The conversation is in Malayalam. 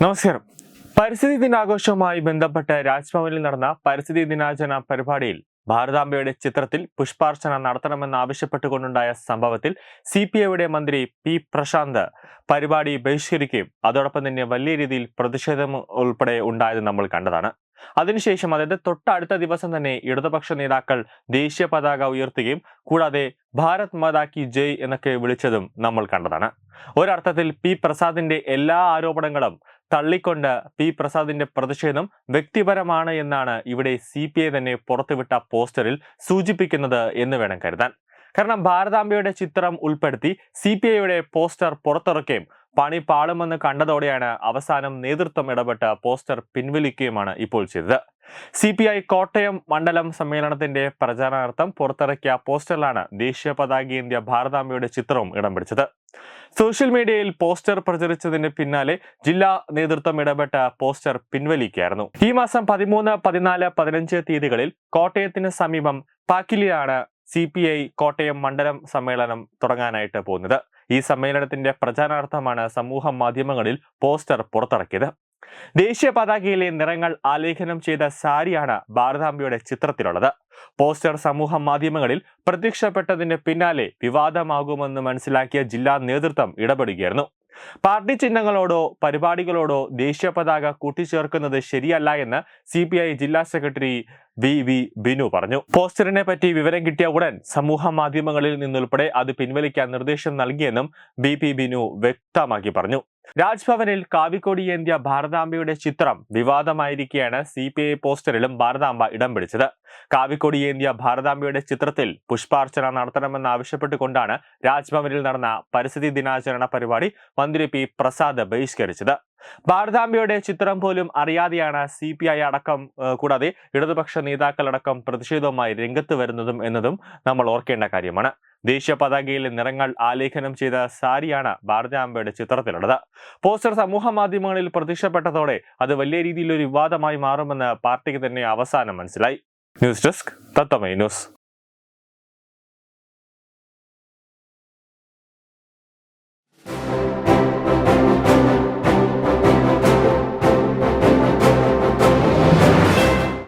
നമസ്കാരം. പരിസ്ഥിതി ദിനാഘോഷവുമായി ബന്ധപ്പെട്ട് രാജ്ഭവനിൽ നടന്ന പരിസ്ഥിതി ദിനാചരണ പരിപാടിയിൽ ഭാരതാംബയുടെ ചിത്രത്തിൽ പുഷ്പാർച്ചന നടത്തണമെന്നാവശ്യപ്പെട്ടുകൊണ്ടുണ്ടായ സംഭവത്തിൽ സി പി ഐയുടെ മന്ത്രി പി പ്രശാന്ത് പരിപാടി ബഹിഷ്കരിക്കുകയും അതോടൊപ്പം തന്നെ വലിയ രീതിയിൽ പ്രതിഷേധം ഉൾപ്പെടെ ഉണ്ടായത് നമ്മൾ കണ്ടതാണ്. അതിനുശേഷം അതിന്റെ തൊട്ടടുത്ത ദിവസം തന്നെ ഇടതുപക്ഷ നേതാക്കൾ ദേശീയ പതാക ഉയർത്തുകയും കൂടാതെ ഭാരത് മാതാ കി ജയ് എന്നൊക്കെ വിളിച്ചതും നമ്മൾ കണ്ടതാണ്. ഒരർത്ഥത്തിൽ പി പ്രസാദിന്റെ എല്ലാ ആരോപണങ്ങളും തള്ളിക്കൊണ്ട് പി പ്രസാദിന്റെ പ്രതിഷേധം വ്യക്തിപരമാണ് എന്നാണ് ഇവിടെ സി പി ഐ തന്നെ പുറത്തുവിട്ട പോസ്റ്ററിൽ സൂചിപ്പിക്കുന്നത് എന്ന് വേണം കരുതാൻ. കാരണം ഭാരതാംബയുടെ ചിത്രം ഉൾപ്പെടുത്തി സി പി ഐയുടെ പോസ്റ്റർ പുറത്തിറക്കുകയും പണി പാളുമെന്ന് കണ്ടതോടെയാണ് അവസാനം നേതൃത്വം ഇടപെട്ട് പോസ്റ്റർ പിൻവലിക്കുകയുമാണ് ഇപ്പോൾ ചെയ്തത്. സി പി ഐ കോട്ടയം മണ്ഡലം സമ്മേളനത്തിന്റെ പ്രചാരണാർത്ഥം പുറത്തിറക്കിയ പോസ്റ്ററിലാണ് ദേശീയ പതാകയേന്ത്യ ഭാരതാംബയുടെ ചിത്രവും ഇടം പിടിച്ചത്. സോഷ്യൽ മീഡിയയിൽ പോസ്റ്റർ പ്രചരിച്ചതിന് പിന്നാലെ ജില്ലാ നേതൃത്വം ഇടപെട്ട പോസ്റ്റർ പിൻവലിക്കുകയായിരുന്നു. ഈ മാസം പതിമൂന്ന് പതിനാല് പതിനഞ്ച് തീയതികളിൽ കോട്ടയത്തിന് സമീപം പാക്കിലിയാണ് സി പി ഐ കോട്ടയം മണ്ഡലം സമ്മേളനം തുടങ്ങാനായിട്ട് പോകുന്നത്. ഈ സമ്മേളനത്തിന്റെ പ്രചാരണാർത്ഥമാണ് സമൂഹ മാധ്യമങ്ങളിൽ പോസ്റ്റർ പുറത്തിറക്കിയത്. ദേശീയ പതാകയിലെ നിറങ്ങൾ ആലേഖനം ചെയ്ത സാരിയാണ് ഭാരതാംബയുടെ ചിത്രത്തിലുള്ളത്. പോസ്റ്റർ സമൂഹ മാധ്യമങ്ങളിൽ പ്രത്യക്ഷപ്പെട്ടതിന് പിന്നാലെ വിവാദമാകുമെന്ന് മനസ്സിലാക്കിയ ജില്ലാ നേതൃത്വം ഇടപെടുകയായിരുന്നു. പാർട്ടി ചിഹ്നങ്ങളോടോ പരിപാടികളോടോ ദേശീയ പതാക കൂട്ടിച്ചേർക്കുന്നത് ശരിയല്ല എന്ന് സി ജില്ലാ സെക്രട്ടറി വി വി ബിനു പറഞ്ഞു. പോസ്റ്ററിനെ പറ്റി വിവരം കിട്ടിയ ഉടൻ സമൂഹ മാധ്യമങ്ങളിൽ നിന്നുൾപ്പെടെ അത് പിൻവലിക്കാൻ നിർദ്ദേശം നൽകിയെന്നും ബി പി ബിനു വ്യക്തമാക്കി പറഞ്ഞു. രാജ്ഭവനിൽ കാവിക്കൊടിയേന്ത്യ ഭാരതാംബയുടെ ചിത്രം വിവാദമായിരിക്കെയാണ് സി പി ഐ പോസ്റ്ററിലും ഭാരതാംബ ഇടം പിടിച്ചത്. കാവിക്കൊടിയേന്ത്യ ഭാരതാംബയുടെ ചിത്രത്തിൽ പുഷ്പാർച്ചന നടത്തണമെന്നാവശ്യപ്പെട്ടുകൊണ്ടാണ് രാജ്ഭവനിൽ നടന്ന പരിസ്ഥിതി ദിനാചരണ പരിപാടി മന്ത്രി പി പ്രസാദ് ബഹിഷ്കരിച്ചത്. ഭാരതാംബയുടെ ചിത്രം പോലും അറിയാതെയാണ് സി പി ഐ അടക്കം കൂടാതെ ഇടതുപക്ഷ നേതാക്കളടക്കം പ്രതിഷേധവുമായി രംഗത്ത് വരുന്നതും എന്നതും നമ്മൾ ഓർക്കേണ്ട കാര്യമാണ്. ദേശീയ പതാകയിലെ നിറങ്ങൾ ആലേഖനം ചെയ്ത സാരിയാണ് ഭാരതാംബയുടെ ചിത്രത്തിലുള്ളത്. പോസ്റ്റർ സമൂഹ മാധ്യമങ്ങളിൽ പ്രത്യക്ഷപ്പെട്ടതോടെ അത് വലിയ രീതിയിൽ ഒരു വിവാദമായി മാറുമെന്ന് പാർട്ടിക്ക് തന്നെ അവസാനം മനസ്സിലായി. News desk Thathamai news.